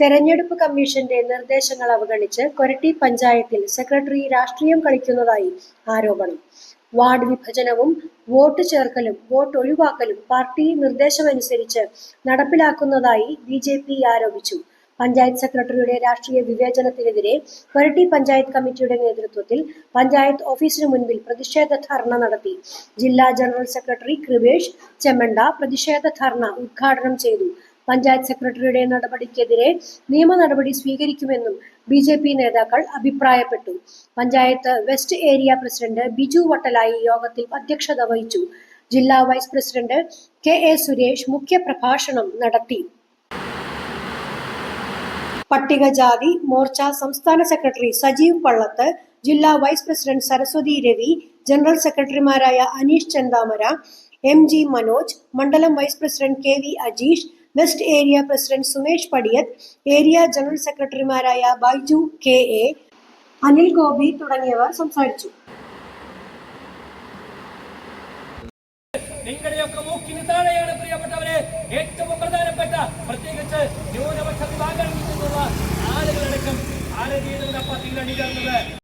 തെരഞ്ഞെടുപ്പ് കമ്മീഷന്റെ നിർദ്ദേശങ്ങൾ അവഗണിച്ച് കൊരട്ടി പഞ്ചായത്തിൽ സെക്രട്ടറി രാഷ്ട്രീയം കളിക്കുന്നതായി ആരോപണം. വാർഡ് വിഭജനവും വോട്ട് ചേർക്കലും വോട്ട് ഒഴിവാക്കലും പാർട്ടി നിർദ്ദേശമനുസരിച്ച് നടപ്പിലാക്കുന്നതായി ബി ജെ പി ആരോപിച്ചു. പഞ്ചായത്ത് സെക്രട്ടറിയുടെ രാഷ്ട്രീയ വിവേചനത്തിനെതിരെ കൊരട്ടി പഞ്ചായത്ത് കമ്മിറ്റിയുടെ നേതൃത്വത്തിൽ പഞ്ചായത്ത് ഓഫീസിന് മുൻപിൽ പ്രതിഷേധ ധർണ നടത്തി. ജില്ലാ ജനറൽ സെക്രട്ടറി കൃപേഷ് ചെമ്മണ്ട പ്രതിഷേധ ധർണ ഉദ്ഘാടനം ചെയ്തു. പഞ്ചായത്ത് സെക്രട്ടറിയുടെ നടപടിക്കെതിരെ നിയമ നടപടി സ്വീകരിക്കുമെന്നും ബി ജെ പി നേതാക്കൾ അഭിപ്രായപ്പെട്ടു. Panchayat west area president Biju Vattalayi യോഗത്തിൽ അധ്യക്ഷത വഹിച്ചു. ജില്ലാ vice president K A Suresh മുഖ്യപ്രഭാഷണം നടത്തി. പട്ടികജാതി മോർച്ച സംസ്ഥാന സെക്രട്ടറി സജീവ് പള്ളത്ത് ജില്ലാ vice president Saraswathi Ravi general സെക്രട്ടറിമാരായ അനീഷ് ചന്ദാമര എം ജി മനോജ് മണ്ഡലം vice president K V Ajeesh west area president Sumesh Padiyath area general സെക്രട്ടറിമാരായ ബൈജു കെ. എ. അനിൽ ഗോപി തുടങ്ങിയവർ സംസാരിച്ചു. നിങ്ങളുടെയൊക്കെ മൂക്കിന് താഴെയാണ് പ്രിയപ്പെട്ടവരെ ഏറ്റവും പ്രധാനപ്പെട്ട പ്രത്യേകിച്ച് ന്യൂനപക്ഷ വിഭാഗങ്ങളിൽ നിന്നുള്ള ആളുകളടക്കം ജനതാ പാർട്ടിയിൽ അണിചേർന്നത്.